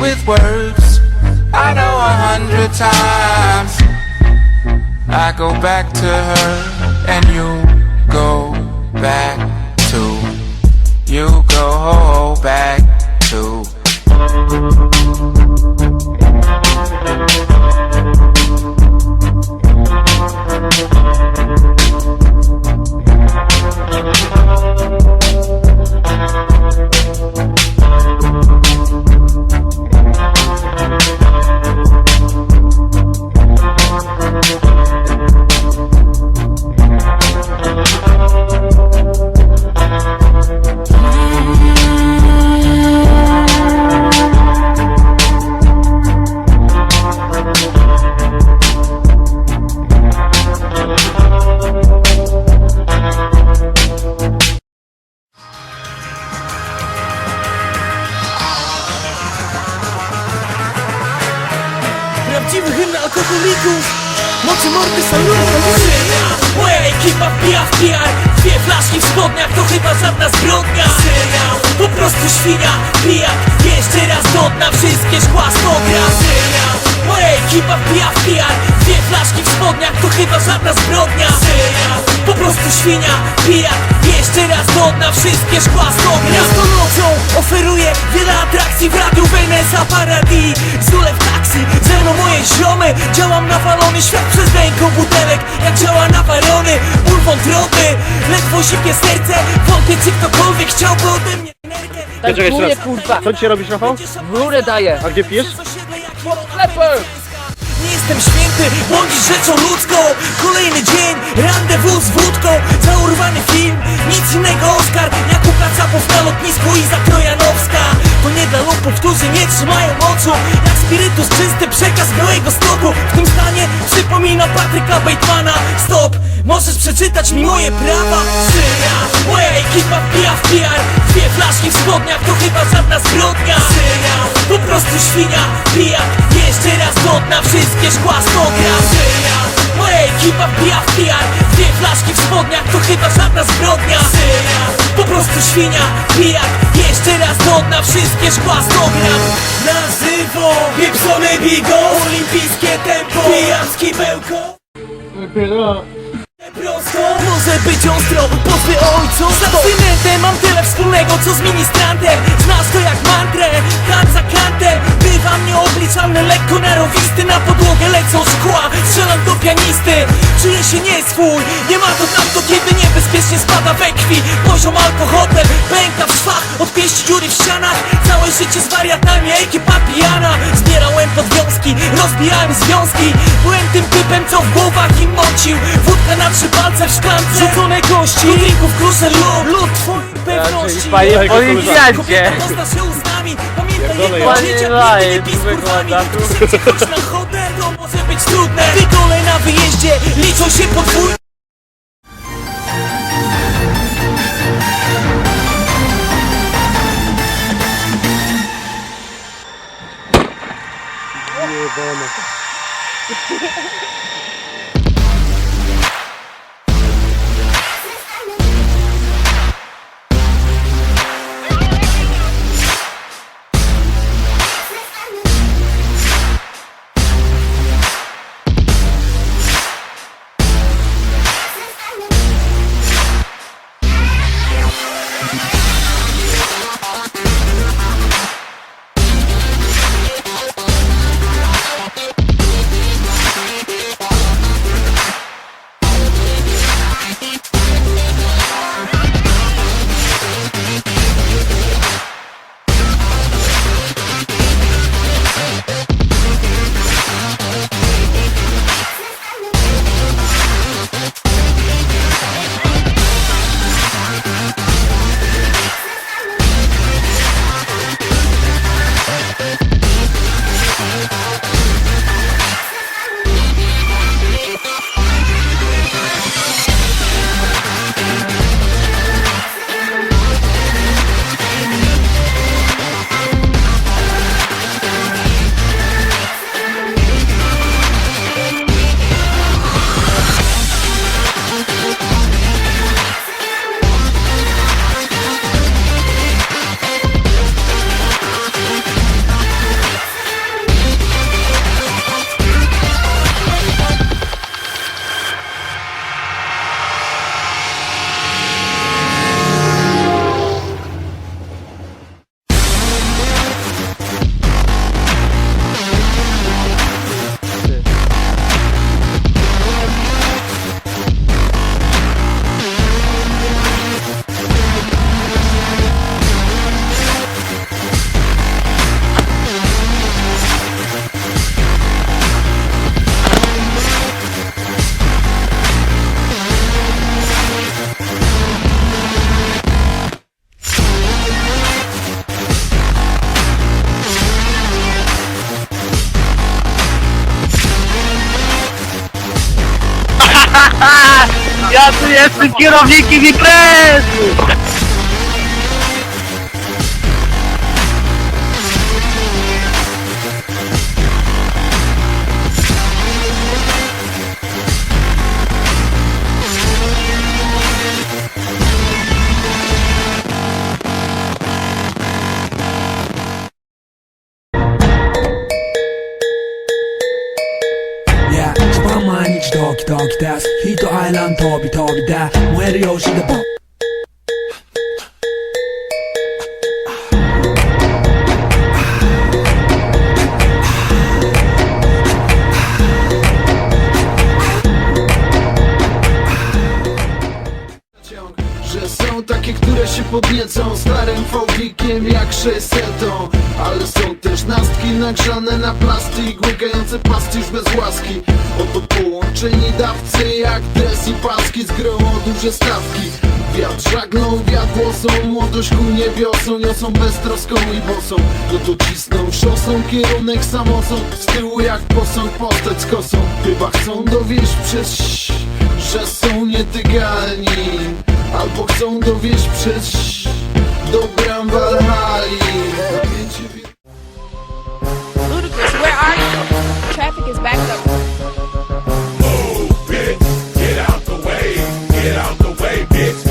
with words. I know a hundred times. I go back to her, and you go back to. You go back świat przez ręką butelek Jak działa nawalony, ból wątroby Ledwo sipie serce, wątpię czy ktokolwiek chciałby ode mnie energię Tankuję, kurwa! Co dzisiaj robisz, Rafał? W rurę daję! A gdzie pijesz? Nie jestem święty, bądź rzeczą ludzką. Kolejny dzień, randewu z wódką. Zaurwany film, nic innego Oscar Jak u kacapów na lotnisku i Trojanowska. To nie dla lupów, którzy nie trzymają oczu. Jak spirytus czysty przekaz białego stoku. W tym stanie przypomina Patryka Batemana. Stop, możesz przeczytać mi moje prawa? Syna, moja ekipa wbija w PR Dwie flaszki w spodniach to chyba żadna zbrodnia. Syna, po prostu świnia Pijak, jeszcze raz do dna Wszystkie szkła 100 gram Syna, moja ekipa wbija w PR. Dwie flaszki w spodniach to chyba żadna zbrodnia. Syna, po prostu świnia Pijak, jeszcze raz do dna Wszystkie szkła 100 gram Nazywo, wieprzone bigo Olimpijskie tempo, pijam z kibełko prosto. Może być ostro, pozwy ojcu. Z abstynentem mam tyle wspólnego co z ministrantem. Znasz to jak mantrę, hand za kantem Bywam nieobliczalny, lekko narowisty Na podłogę lecą szkła, strzelam do pianisty. Czuję się nieswój, nie ma to tamto kiedy niebezpiecznie spada we krwi. Poziom alkoholem, pęka w szwach. Od pięści dziury w ścianach. Całe życie z wariatami, ekipa pijana Zbierałem pod rozbijałem związki. Byłem tym typem, co w głowach im mącił Wódka na trzy palce w szklance. Rzucone kości, do drinków kruszę lód Lód twojej pewności. Panie policjancie! Kobieta się uznami Pamiętaj jedno, życie nigdy nie pij z kurwami tu. Życie choć na chodę, to może być trudne. Na wyjeździe, liczą się podwójnie Ja tu jestem Mentirovic de preso! dog, dog, dog. Oto połączeni dawcy jak dres i paski Z grą o duże stawki Wiatr żaglą, wiatr włosą Młodość ku niebiosą Niosą beztroską i bosą No to cisną szosą Kierunek samosą Z tyłu jak posąg postać z kosą Chyba chcą dowieść przez że są nietykalni Albo chcą dowieść przez do bram you? Traffic is backed up. Get out the way, bitch,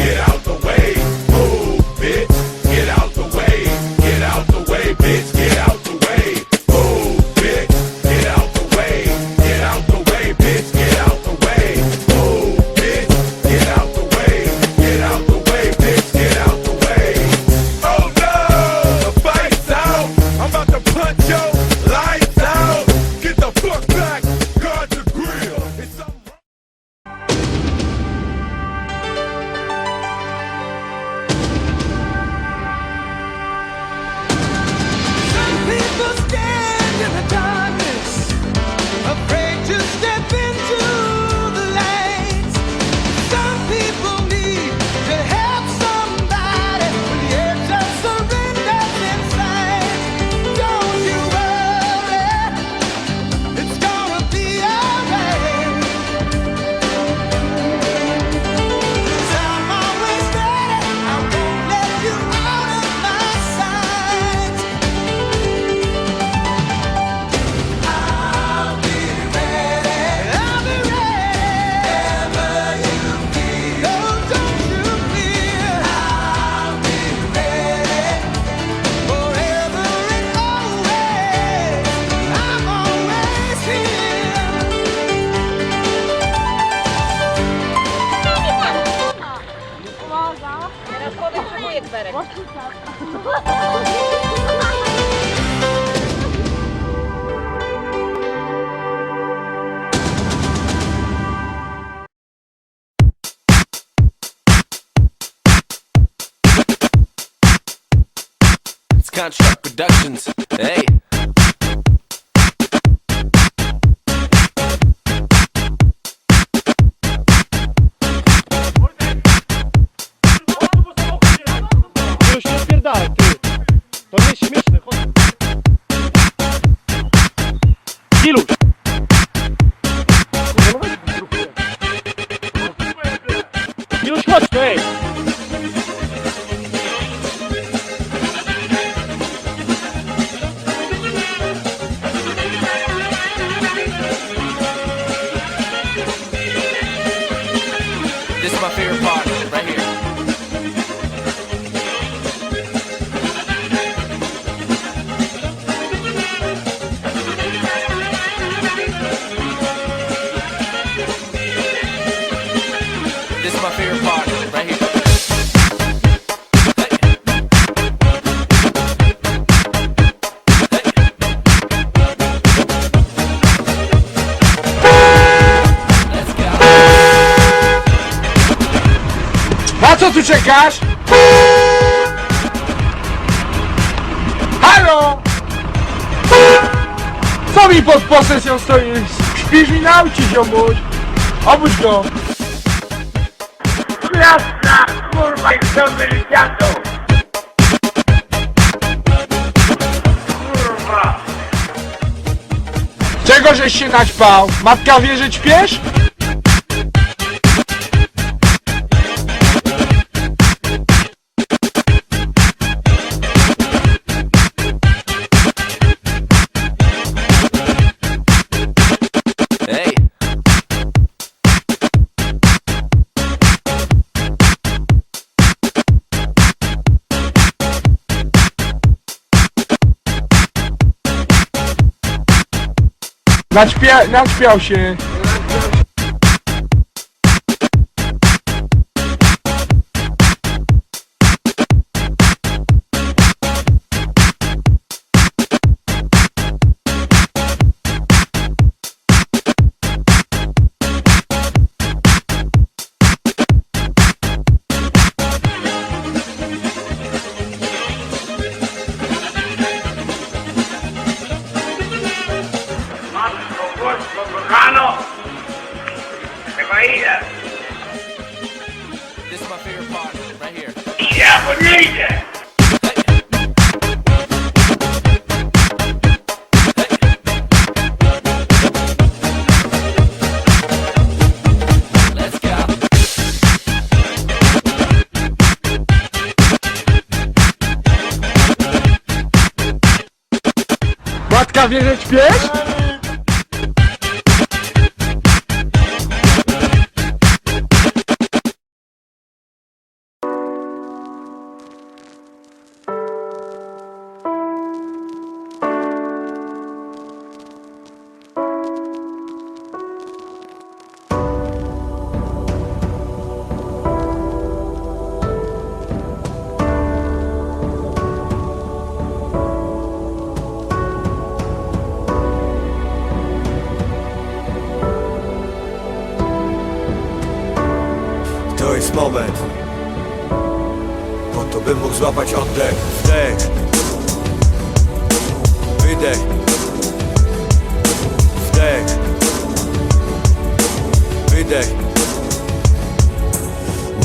Contract Productions. Hey. This is my favorite part, right here. Tu czekasz? Halo! Co mi pod posesją stoisz? Śpisz mi na aucie, ziomuś! Obudź go! Jasna, kurwa, i chcę milicjantów! Kurwa! Czego żeś się naćpał? Matka wie, że ćpiesz? Naćpia, naćpiał się. Matka wie, że ćpiesz? To jest moment. Po to bym mógł złapać oddech. Wdech. Wydech. Wdech. Wydech.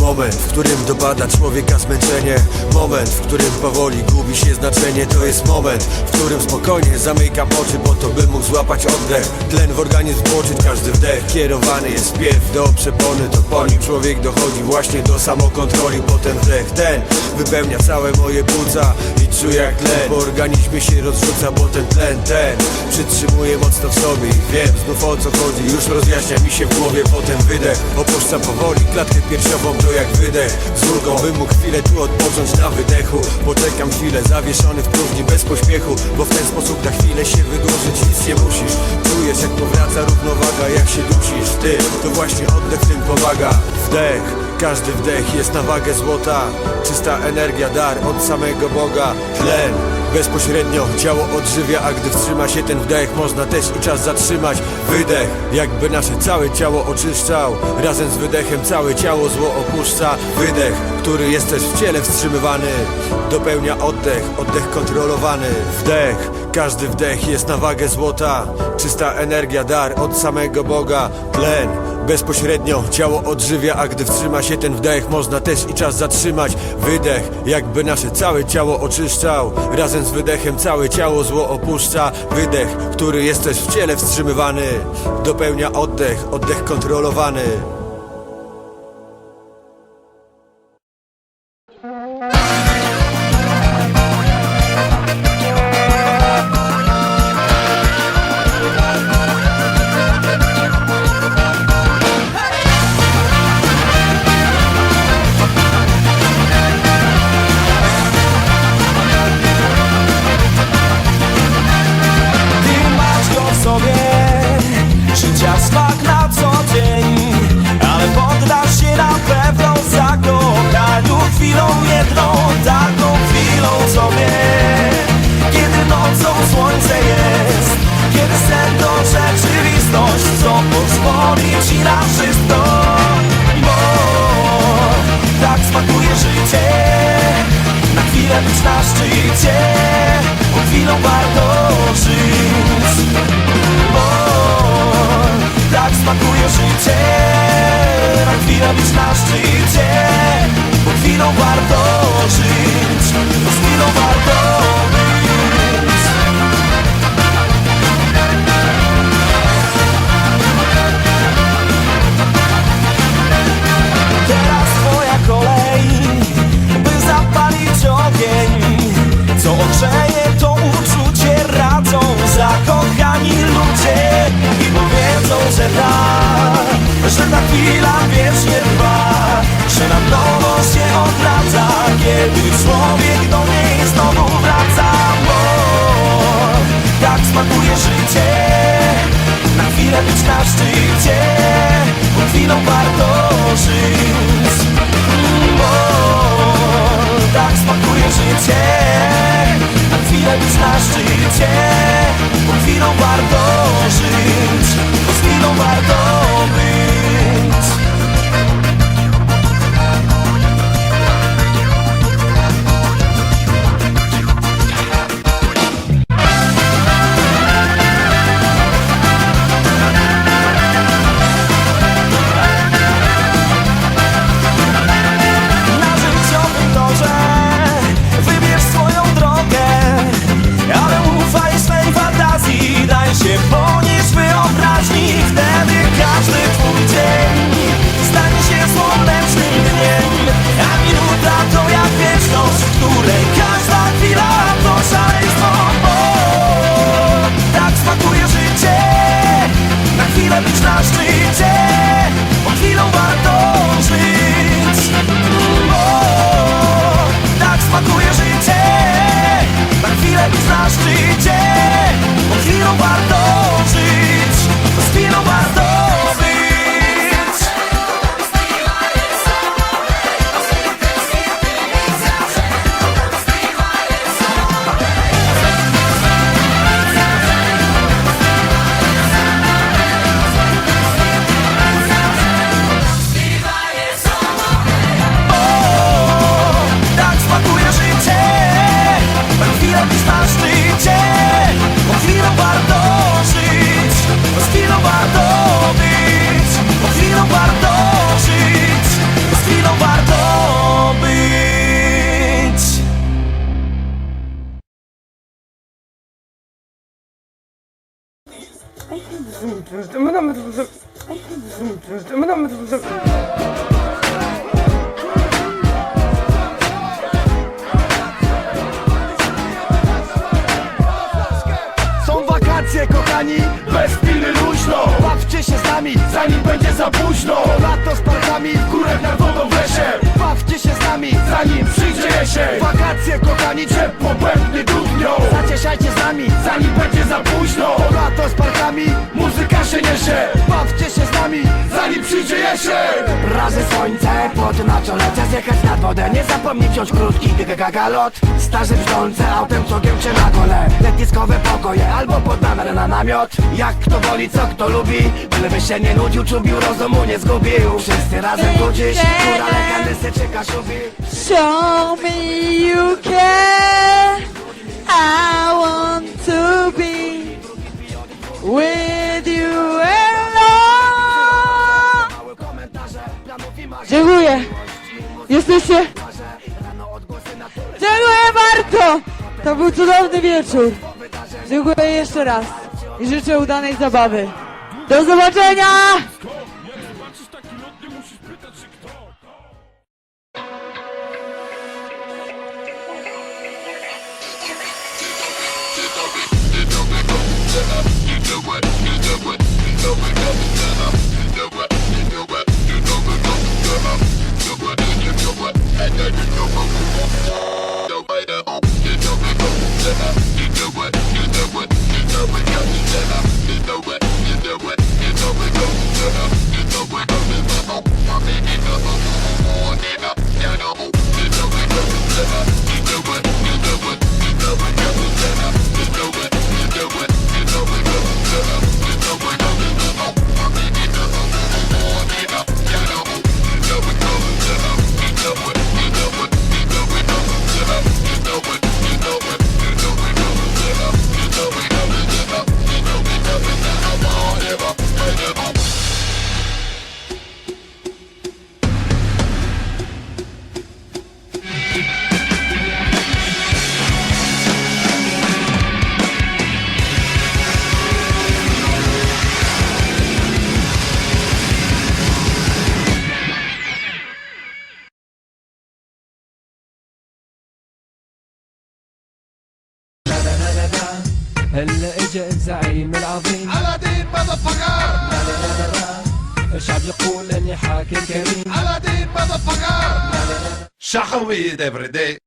Moment, w którym dopada człowieka zmęczenie. Moment, w którym powoli gubi się znaczenie. To jest moment, w którym spokojnie zamykam oczy Po to bym mógł złapać oddech Tlen w organizm włączyć każdy wdech Kierowany jest pierw do przepony. To po nim człowiek dochodzi właśnie do samokontroli. Potem wdech ten wypełnia całe moje płuca I czuję jak tlen. Po organizmie się rozrzuca Bo ten tlen ten przytrzymuje mocno w sobie. I wiem znów o co chodzi. Już rozjaśnia mi się w głowie Potem wydech. Opuszcza powoli klatkę piersiową To jak wydech. Z ulgą Bym mógł chwilę tu odpocząć na wydechu. Poczekam chwilę zawieszony w próżni bez pośpiechu Bo w ten sposób na chwilę się wydłużyć. Nic nie musisz Czujesz jak powraca równowaga Jak się dusisz Ty. To właśnie oddech tym pomaga. Wdech każdy wdech jest na wagę złota. Czysta energia, dar od samego Boga. Tlen bezpośrednio ciało odżywia A gdy wstrzyma się ten wdech można też i czas zatrzymać. Wydech jakby nasze całe ciało oczyszczał. Razem z wydechem całe ciało zło opuszcza. Wydech, który jest też w ciele wstrzymywany Dopełnia oddech, oddech kontrolowany. Wdech, każdy wdech jest na wagę złota. Czysta energia, dar od samego Boga. Tlen. Bezpośrednio ciało odżywia, a gdy wstrzyma się ten wdech Można też i czas zatrzymać. Wydech, jakby nasze całe ciało oczyszczał. Razem z wydechem całe ciało zło opuszcza. Wydech, który jest też w ciele wstrzymywany. Dopełnia oddech, oddech kontrolowany Być na szczycie Bo chwilą warto żyć. Bo tak smakuje życie Na chwilę być na szczycie Bo chwilą warto żyć. Bo chwilą warto być na szczycie Bo chwilą warto żyć. Bo tak smakuje życie. Na chwilę być na szczycie Bo chwilą warto żyć. Bo chwilą warto Są wakacje kochani, bez piny luźno. Bawcie się z nami, zanim będzie za późno. Lato z parkami, w górę nad wodą w lesie. Bawcie się z nami, zanim przyjdzie jesień. Wakacje kochani, ciepło, błędny dudnią Zacieszajcie z nami, zanim będzie za późno. Lato z parkami, muzyka się niesie. Bawcie się z nami, zanim przyjdzie jesień. Razy słońce, pod na czole Chcę zjechać nad wodę, nie zapomnij wziąć krótki gagalot. Starzy brzdące, autem co giełcze na kole Letniskowe pokoje, albo pod namiar na namiot. Jak kto woli, co kto lubi Byleby się nie nudził, czubił, rozumu nie zgubił. Wszyscy razem tu dziś, góra legendy syczy kaszubi Show me you care. I want to be with you alone. Dziękuję. Jesteście. Dziękuję bardzo. To był cudowny wieczór. Dziękuję jeszcze raz i życzę udanej zabawy. Do zobaczenia! Yeah. Shachar with every day.